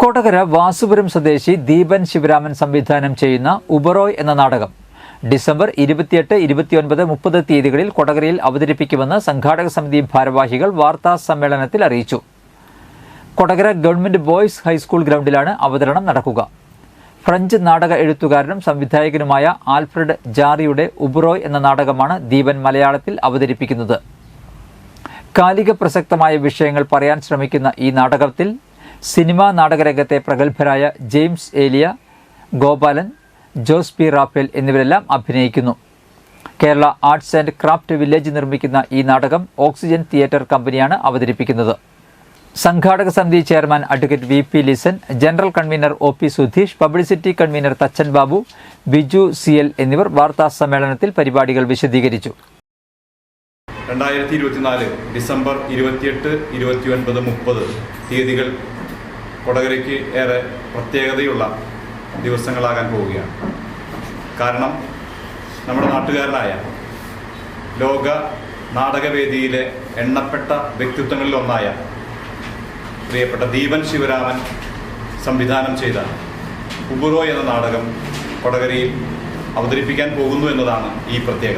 കൊടകര വാസുപുരം സ്വദേശി ദീപൻ ശിവരാമൻ സംവിധാനം ചെയ്യുന്ന ഉബറോയ് എന്ന നാടകം ഡിസംബർ ഇരുപത്തിയെട്ട് ഇരുപത്തിയൊൻപത് മുപ്പത് തീയതികളിൽ കൊടകരയിൽ അവതരിപ്പിക്കുമെന്ന് സംഘാടക സമിതി ഭാരവാഹികൾ വാർത്താ സമ്മേളനത്തിൽ അറിയിച്ചു. Kodakara government boys high school ഗ്രൗണ്ടിലാണ് അവതരണം നടക്കുക. ഫ്രഞ്ച് നാടക എഴുത്തുകാരനും സംവിധായകനുമായ ആൽഫ്രഡ് ജാറിയുടെ ഉബറോയ് എന്ന നാടകമാണ് ദീപൻ മലയാളത്തിൽ അവതരിപ്പിക്കുന്നത്. കാലിക പ്രസക്തമായ വിഷയങ്ങൾ പറയാൻ ശ്രമിക്കുന്ന ഈ നാടകത്തിൽ സിനിമാ നാടകരംഗത്തെ പ്രഗത്ഭരായ James Eliya Gopalan Jose P Raphael എന്നിവരെല്ലാം അഭിനയിക്കുന്നു. Kerala arts and craft village നിർമ്മിക്കുന്ന ഈ നാടകം ഓക്സിജൻ തിയേറ്റർ കമ്പനിയാണ് അവതരിപ്പിക്കുന്നത്. സംഘാടക സമിതി chairman advocate V P Lison general convener O P Sudheesh publicity convener Thachan Babu Biju C L എന്നിവർ വാർത്താ സമ്മേളനത്തിൽ പരിപാടികൾ വിശദീകരിച്ചു. രണ്ടായിരത്തി ഇരുപത്തിനാല് ഡിസംബർ ഇരുപത്തിയെട്ട് ഇരുപത്തിയൊൻപത് മുപ്പത് തീയതികൾ കൊടകരയ്ക്ക് ഏറെ പ്രത്യേകതയുള്ള ദിവസങ്ങളാകാൻ പോവുകയാണ്. കാരണം നമ്മുടെ നാട്ടുകാരനായ ലോക നാടകവേദിയിലെ എണ്ണപ്പെട്ട വ്യക്തിത്വങ്ങളിലൊന്നായ പ്രിയപ്പെട്ട ദീപൻ ശിവരാമൻ സംവിധാനം ചെയ്ത ഉബുറോ എന്ന നാടകം കൊടകരയിൽ അവതരിപ്പിക്കാൻ പോകുന്നു എന്നതാണ് ഈ പ്രത്യേകത.